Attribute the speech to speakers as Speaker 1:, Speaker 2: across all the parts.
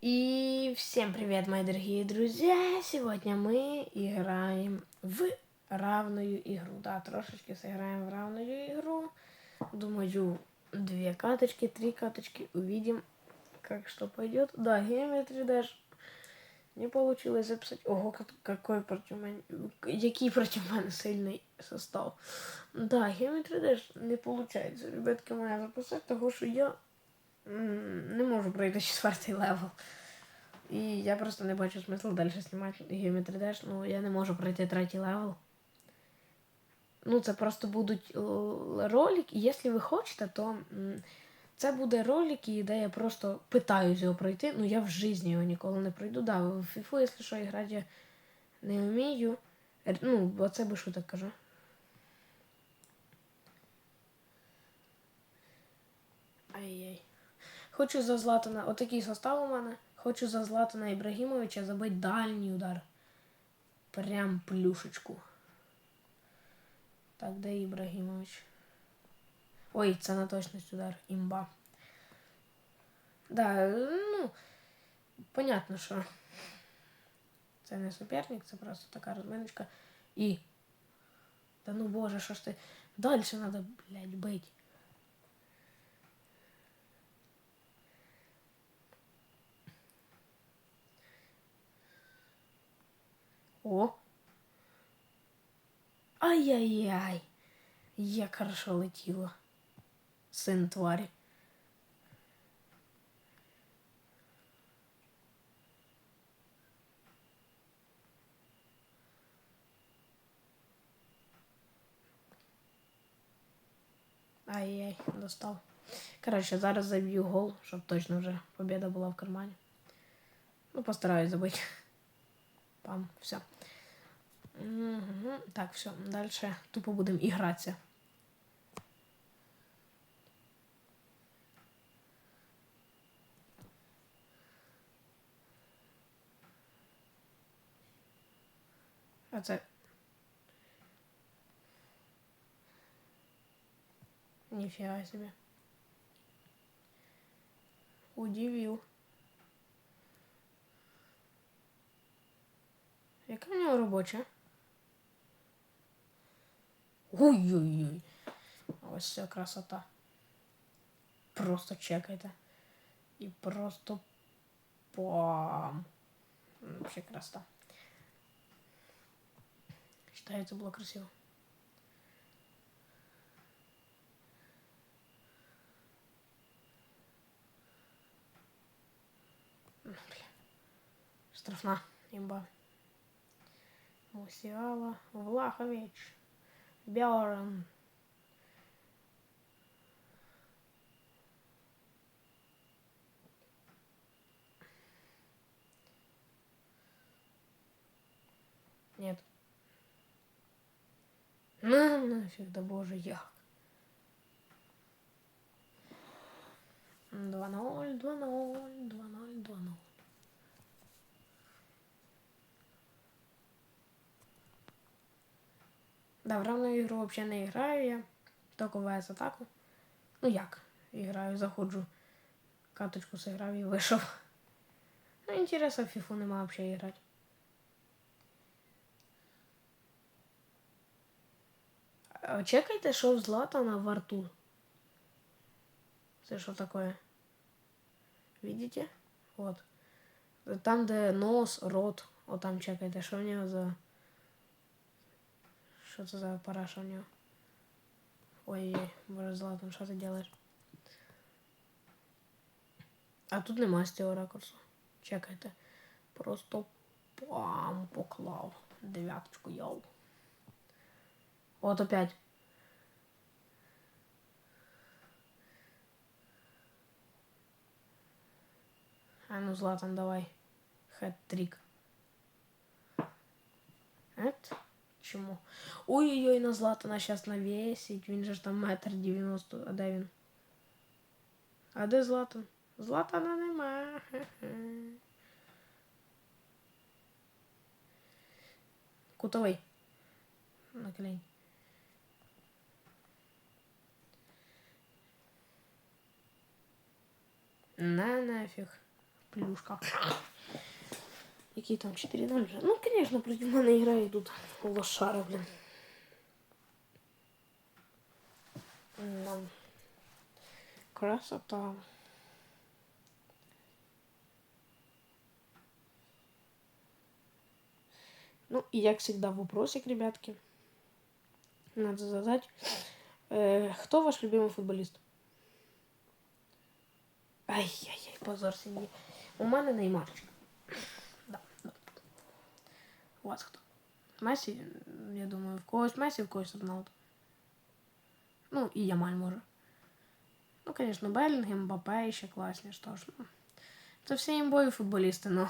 Speaker 1: И всем привет, мои дорогие друзья! Сегодня мы играем в равную игру. Да, трошечки сыграем в равную игру. Думаю, две каточки, три каточки. Увидим, как что пойдет. Да, Geometry Dash не получилось записать. Ого, какой против мене, який проти мене сильний состав. Да, Geometry Dash не виходить. Ребятки, мене записати, тому що я не можу пройти четвертий левел. І я просто не бачу смислу далі знімати Geometry Dash. Ну, я не можу пройти третій левел. Ну, це просто будуть ролики. Якщо ви хочете, то це буде ролики, де я просто питаюсь його пройти. Ну, я в житті його ніколи не пройду. Да, в FIFA, якщо що, грати я не вмію. Ну, бо це би що так кажу. Ай-яй. Хочу за Златана, отакий состав у мене. Хочу за Златана Ібрагімовича забити дальній удар. Прям плюшечку. Так, де Ібрагімович? Ой, це на точність удар. Імба. Да, ну, понятно, що це не суперник, це просто така розминочка. І. Та ну боже, що ж ти. Далі треба, блядь, бить. О! Ай-яй-яй! Як хорошо летіло. Син тварі. Ай-яй, достав. Коротше, зараз заб'ю гол, щоб точно вже побіда була в кармані. Ну, постараюсь забити. Пам, все. Угу. Так, все, дальше тупо будемо ігратися. А це... Нифига себе. Удивил. Яка в нього робоча? Ой-ой-ой. Ось вся красота. Просто чекайте. І просто пам. Вообще красота. Считаю, это было красиво. Штрафна имба. Мусиала Влахович. Бjörn. Нет. Ну, нафиг, да боже, як. 2-0, 2-0, 2-0, 2-0. Да, в равную игру вообще не играю я. Только ВС атаку. Ну як? Играю, заходжу. Каточку сыграв і вийшов. Ну, інтересу в фіфу нема взагалі грати. Чекайте, що в Златана во рту. Це що таке? Видите? Вот. Там, де нос, рот. От там чекайте, що в нього за... Що це за параша у нього? Ой-ой, боже златом, що ти робиш? А тут нема з цього ракурсу. Чекайте. Просто пам поклав. Дев'яточку йоу. От опять. А ну Златан, давай. Хэт-трик. Это? Чому? Ой-ой-ой, на Златана зараз навесить. Він же там метр дев'яносто. А де він? А де Златан? Златана нема. Кутовий. Наклей. На нафиг. плюшка. Який там 4-0 вже? Ну, звісно, проти мене грає тут лошара, блін. М, Красота. Ну, и як всегда вопросик, ребятки. Надо задать. Э, кто ваш любимый футболист? Ай-яй-яй, позор сім'ї. У мене Неймарчик. У вас хто? Месі, я думаю, в когось Месі, в когось Роналду. Ну, і Ямаль може. Ну, конечно, Беллингем, Мбаппе ще класні, що ж. Ну, це всі імбові футболісти, ну.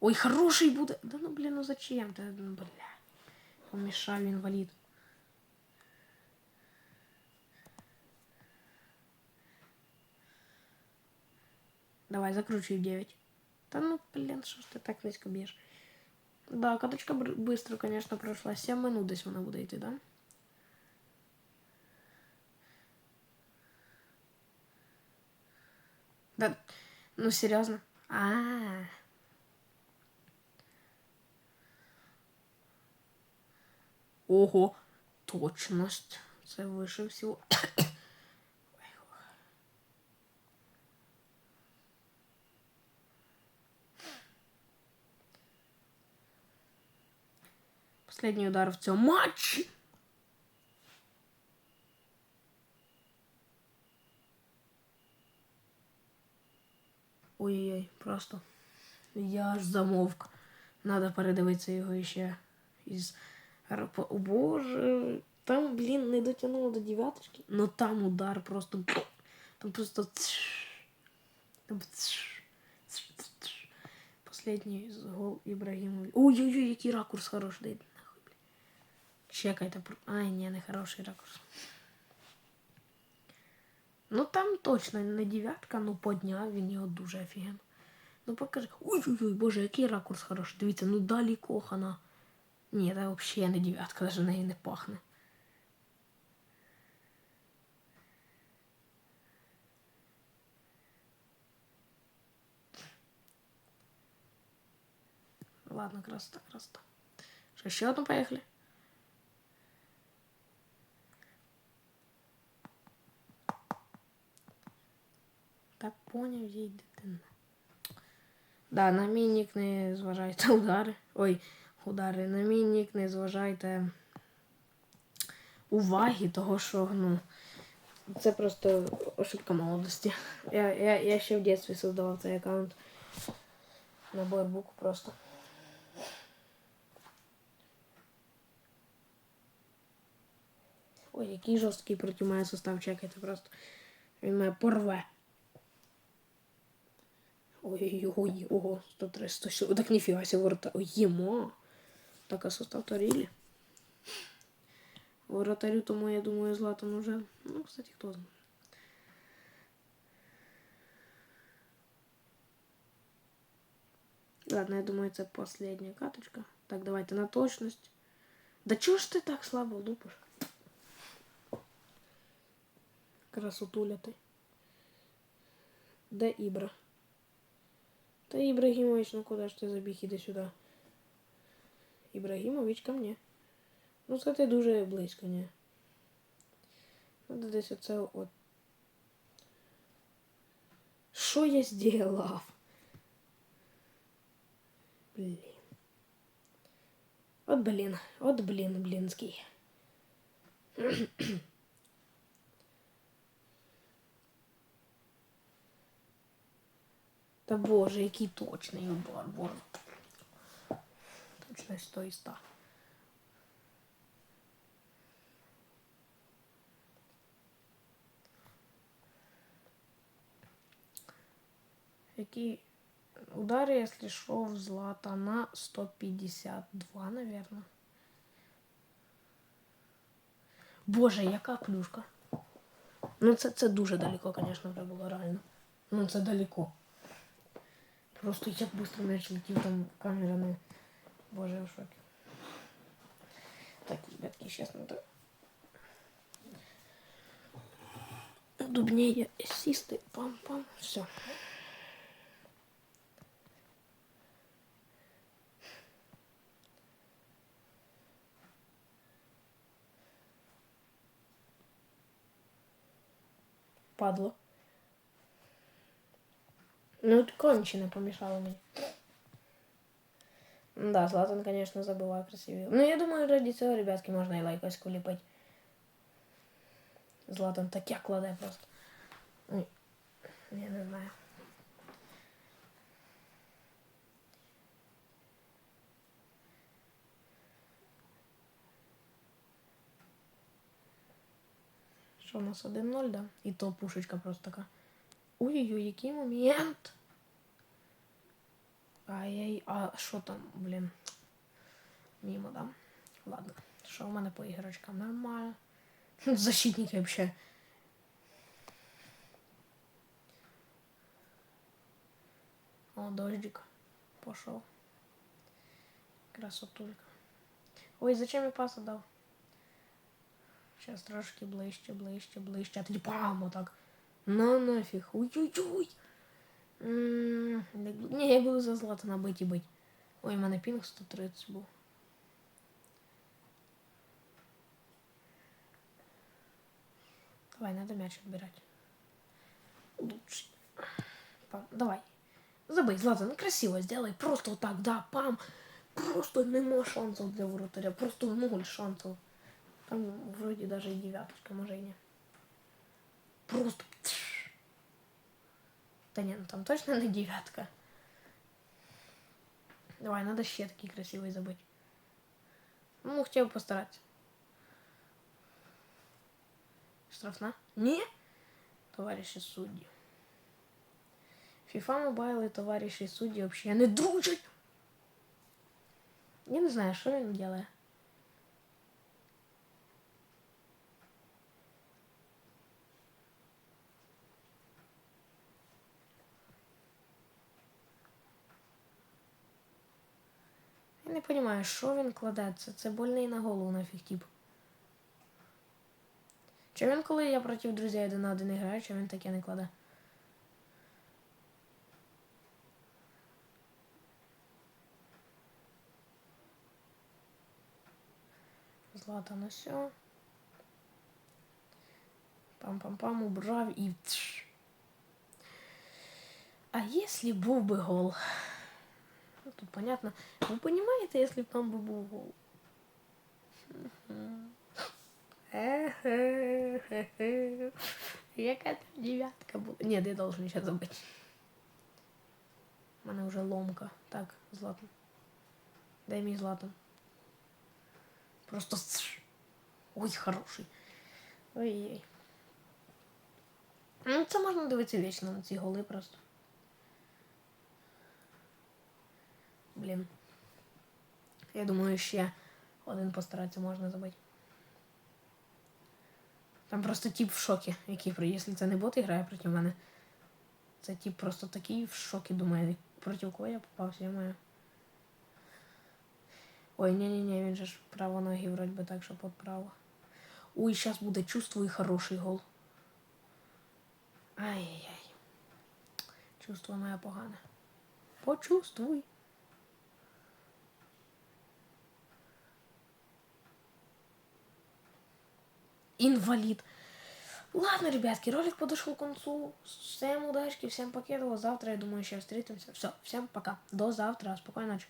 Speaker 1: Ой, хороший буде. Да ну, блін, ну зачем ти? Ну, бля. Помішав інвалід. Давай, закручивай 9. Да ну, блин, что ж ты так низько бьешь? Да, каточка быстро, конечно, прошла. 7 минут десь вона буде йти, да? Да, ну серьезно? А, -а, -а. Ого, точность. Це вище всього. Последній удар в цьому матчі. Ой-ой-ой, просто. Я аж замовк. Надо передивитися його іще із. О боже. Там, блін, не дотягнуло до дев'яточки. Но там удар просто. Там просто. Там. Последній гол Ібрагімові. Ой-ой-ой, який ракурс хороший. Дай нахуй, блін. Чекайте. про- Ай, ні, не хороший ракурс. Ну там точно не дев'ятка, ну подняв він його дуже офігенно. Ну покажи. Ой-ой-ой, боже, який ракурс хороший. Дивіться, ну далі кохана. Ні, це взагалі не дев'ятка, навіть неї не пахне. Ладно, красота, красота. Що, ще одну поїхали? Поняв, їй дитина. Да, на мій нік не зважайте удари. Ой, удари. На мій нік не зважайте уваги, того що, ну. Це просто ошибка молодості. Я, я, я ще в дитинстві создавав цей аккаунт. На Бойербуку просто. Ой, який жорсткий проти мене состав, чекайте просто. Він мене порве. Ой-ой-ой, ого, 103, 104. Так ніфіга себе ворота. Ой, єма. Так, а состав Торілі. Воротарю, тому я думаю, Златан уже. Ну, кстати, хто знає. Ладно, я думаю, це последняя каточка. Так, давайте на точность. Да чого ж ти так слабо лупиш? Красотуля ти. Де Ібра? Та Ібрагімович, ну куди ж ти забіг? Іди сюди. Ібрагімович ко мне. Ну, це ти дуже близько, ні. Надо десь оце от. Що я сделав? Блін. От блін, от блін, блінський. Та боже, який точний удар, боже. Точно 100 і 100. Який удар, якщо йшов злата на 152, наверное. Боже, яка плюшка. Ну це, це дуже далеко, звісно, вже було реально. Ну це далеко. Просто я быстро мяч летел, там камера. Боже, я в шоке. Так, ребятки, сейчас надо... Дубнее ассисты. Пам-пам. Все. падло Ну, от кончене помішало мені. Да, Златан, конечно, забываю красивее. Ну, я думаю, ради цього, ребятки, можна і лайкоську ліпити. Златан таке кладе просто. Ой, Я не знаю. Що у нас 1-0, да? І то пушечка просто така. Ой-ой-ой, який момент. Ай-яй, а що там, блін? Мимо, да? Ладно. Що в мене по ігрочкам? Нормально. Защитники вообще. О, дождик. Пошел. Красотулька. Ой, зачем я пас отдав? Сейчас трошки ближче, ближче, ближче. А тоді пам, отак. На нафіг. Ой-ой-ой. М, як бу- Ні, я буду за злато набиті бить. Ой, у мене пінг 130 був. Давай, надо мяч отбирать. Лучше. Пам, давай. Забей, Златан, красиво сделай. Просто вот так, да, пам. Просто нема шансов для вратаря. Просто ноль шансов. Там вроде даже и девяточка, може и не. Просто. тш. Да не, ну там точно не девятка. Давай, надо ще такий красивий забити. Ну, хотів постаратися. Штрафна? Ні? Товариші судді. FIFA Mobile і товариші судді взагалі не дружать. Я не знаю, що він робить. Я не розумію, що він кладе. Це, больний на голову нафіг тип. Чи він, коли я проти друзей один на один граю, чи він таке не кладе? Злата на все. Пам-пам-пам, убрав і. А если був би гол? Ну, тут понятно. Ви понимаете, если б там? Е-хе-хе-хе. Яка там дев'ятка була? Ні, я должен ще забити. У мене вже ломка. Так, Златан. Дай мій Златан. Просто. Ой, хороший. Ой-ой. Ну, це можна дивитися вічно на ці голи просто. Блін. Я думаю, ще один постаратися можна забити. Там просто тип в шокі, який якщо це не бот грає проти мене. Це тип просто такий в шокі, думає, проти кого я попався, я маю. Ой, ні-ні-ні, він же ж право ноги вроді би так, що под право. Ой, зараз буде чувствую хороший гол. Ай-яй-яй. Чувство моє погане. Почувствуй. Инвалид. Ладно, ребятки, ролик подошел к концу. Всем удачки, всем покедова. Завтра, я думаю, еще встретимся. Все, всем пока. До завтра. Спокойной ночи.